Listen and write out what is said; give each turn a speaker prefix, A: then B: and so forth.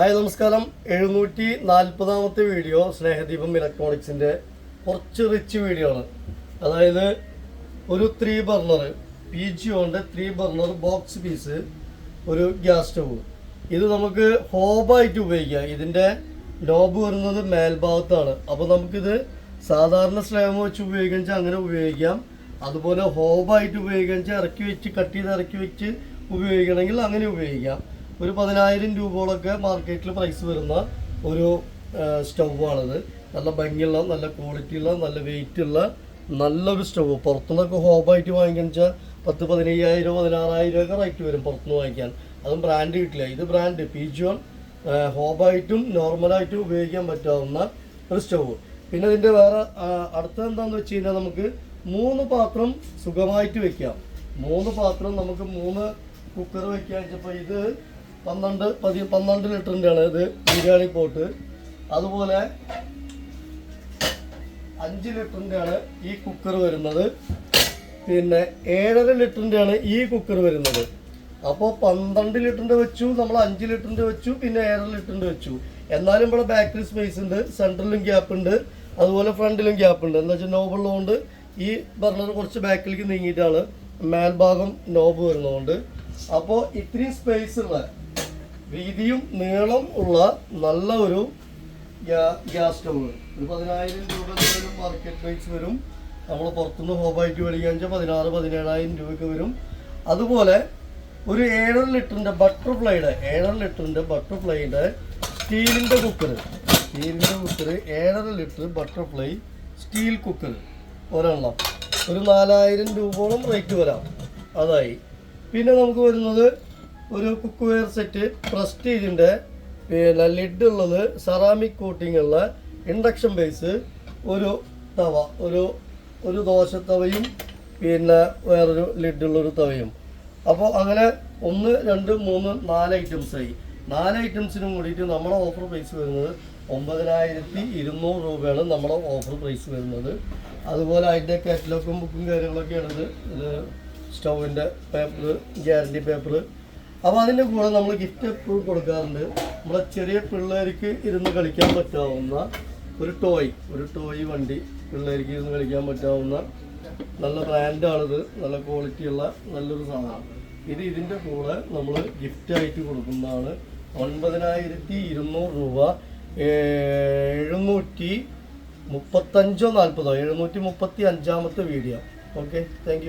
A: Hi നമസ്കാരം. എഴുന്നൂറ്റി നാൽപ്പതാമത്തെ വീഡിയോ സ്നേഹദീപം ഇലക്ട്രോണിക്സിന്റെ കുറച്ച് റിച്ച് വീഡിയോ ആണ്. അതായത് ഒരു three burner P G and three burner box piece ഒരു ഗ്യാസ് സ്റ്റവ് ഇത് നമുക്ക് ഹോബായിട്ട് ഉപയോഗിക്കാം. ഇതിന്റെ ലോബ് വരുന്നത് മേൽഭാഗത്താണ്. അപ്പോൾ നമുക്കിത് സാധാരണ സ്ലാമ് വെച്ച് ഉപയോഗിക്കാൻ അങ്ങനെ ഉപയോഗിക്കാം. അതുപോലെ ഹോബായിട്ട് ഉപയോഗിക്കാൻ ഇറക്കി വെച്ച് കട്ട് ചെയ്ത് ഇറക്കി വെച്ച് ഉപയോഗിക്കണമെങ്കിൽ അങ്ങനെ ഉപയോഗിക്കാം. ഒരു പതിനായിരം രൂപയോളൊക്കെ മാർക്കറ്റിൽ പ്രൈസ് വരുന്ന ഒരു സ്റ്റൗവാണിത് നല്ല ഭംഗിയുള്ള നല്ല ക്വാളിറ്റി ഉള്ള നല്ല വെയിറ്റ് ഉള്ള നല്ലൊരു സ്റ്റവ് പുറത്തുനിന്നൊക്കെ ഹോബായിട്ട് വാങ്ങിക്കാൻ വെച്ചാൽ പത്ത് പതിനയ്യായിരം പതിനാറായിരം ഒക്കെ റേറ്റ് വരും പുറത്തുനിന്ന് വാങ്ങിക്കാൻ. അതും ബ്രാൻഡ് കിട്ടില്ല. ഇത് ബ്രാൻഡ് പി ജോൺ ഹോബായിട്ടും നോർമലായിട്ടും ഉപയോഗിക്കാൻ പറ്റാവുന്ന ഒരു സ്റ്റവ് പിന്നെ ഇതിന്റെ വേറെ അടുത്ത എന്താണെന്ന് വെച്ച് കഴിഞ്ഞാൽ നമുക്ക് മൂന്ന് പാത്രം സുഖമായിട്ട് വെക്കാം. മൂന്ന് പാത്രം നമുക്ക് മൂന്ന് കുക്കർ വെക്കാൻ വെച്ചപ്പോൾ ഇത് പന്ത്രണ്ട് പതി പന്ത്രണ്ട് ലിറ്ററിന്റെ ആണ് ഇത് ബിരിയാണി പോട്ട്. അതുപോലെ അഞ്ച് ലിറ്ററിന്റെ ആണ് ഈ കുക്കർ വരുന്നത്. പിന്നെ ഏഴര ലിറ്ററിന്റെ ആണ് ഈ കുക്കർ വരുന്നത്. അപ്പോൾ പന്ത്രണ്ട് ലിറ്ററിന്റെ വെച്ചു നമ്മൾ അഞ്ച് ലിറ്ററിന്റെ വെച്ചു പിന്നെ ഏഴര ലിറ്ററിന്റെ വെച്ചു. എന്നാലും ഇവിടെ ബാക്കിൽ സ്പേസ് ഉണ്ട് സെൻട്രലിലും ഗ്യാപ്പ് ഉണ്ട് അതുപോലെ ഫ്രണ്ടിലും ഗ്യാപ്പ് ഉണ്ട്. എന്താ വെച്ചാൽ നോബ് ഉള്ളതുകൊണ്ട് ഈ ബർണർ കുറച്ച് ബാക്കിലേക്ക് നീങ്ങിയിട്ടാണ് മേൽഭാഗം നോബ് വരുന്നതുകൊണ്ട്. അപ്പോൾ ഇത്രയും സ്പേസ് ഉള്ള വീതിയും നീളം ഉള്ള നല്ല ഒരു ഗ്യാസ് സ്റ്റവ് ഒരു പതിനായിരം രൂപ വരും മാർക്കറ്റ് റേറ്റ്സ് വരും. നമ്മൾ പുറത്തുനിന്ന് ഹോബായിട്ട് മേടിക്കാൻ വെച്ചാൽ പതിനാറ് പതിനേഴായിരം രൂപയ്ക്ക് വരും. അതുപോലെ ഒരു ഏഴര ലിറ്ററിന്റെ ബട്ടർഫ്ലൈയുടെ ഏഴര ലിറ്ററിന്റെ ബട്ടർഫ്ലൈയുടെ സ്റ്റീലിന്റെ കുക്കർ സ്റ്റീലിന്റെ കുക്കർ ഏഴര ലിറ്റർ ബട്ടർഫ്ലൈ സ്റ്റീൽ കുക്കർ ഒരെണ്ണം. ഒരു നാലായിരം രൂപയോളം റേറ്റ് വരാം. അതായി. പിന്നെ നമുക്ക് വരുന്നത് ഒരു കുക്ക് വെയർ സെറ്റ് പ്രസ്റ്റീജിന്റെ പിന്നെ ലിഡ് ഉള്ളത് സെറാമിക് കോട്ടിംഗ് ഉള്ള ഇൻഡക്ഷൻ ബേസ് ഒരു തവ ഒരു ഒരു ദോശ തവയും പിന്നെ വേറൊരു ലിഡുള്ളൊരു തവയും. അപ്പോൾ അങ്ങനെ ഒന്ന് രണ്ട് മൂന്ന് നാല് ഐറ്റംസായി നാല് ഐറ്റംസിനും കൂടിയിട്ട് നമ്മുടെ ഓഫർ പ്രൈസ് വരുന്നത് ഒമ്പതിനായിരത്തി ഇരുന്നൂറ് രൂപയാണ് നമ്മുടെ ഓഫർ പ്രൈസ് വരുന്നത്. അതുപോലെ അതിന്റെ കാറ്റലോഗും ബുക്കും കാര്യങ്ങളൊക്കെയാണിത് ഇത്. സ്റ്റൗവിന്റെ പേപ്പർ ഗ്യാരണ്ടി പേപ്പർ അപ്പോൾ അതിന്റെ കൂടെ നമ്മൾ ഗിഫ്റ്റ് എപ്പോഴും കൊടുക്കാറുണ്ട്. നമ്മളെ ചെറിയ പിള്ളേർക്ക് ഇരുന്ന് കളിക്കാൻ പറ്റാവുന്ന ഒരു ടോയ് ഒരു ടോയ് വണ്ടി പിള്ളേർക്ക് ഇരുന്ന് കളിക്കാൻ പറ്റാവുന്ന നല്ല ബ്രാൻഡാണിത് നല്ല ക്വാളിറ്റിയുള്ള നല്ലൊരു സാധനമാണ് ഇത് ഇതിന്റെ കൂടെ നമ്മൾ ഗിഫ്റ്റായിട്ട് കൊടുക്കുന്നതാണ്. ഒൻപതിനായിരത്തി ഇരുന്നൂറ് രൂപ എഴുന്നൂറ്റി മുപ്പത്തഞ്ചോ നാൽപ്പതോ എഴുന്നൂറ്റി മുപ്പത്തി അഞ്ചാമത്തെ വീഡിയോ ഓക്കെ താങ്ക്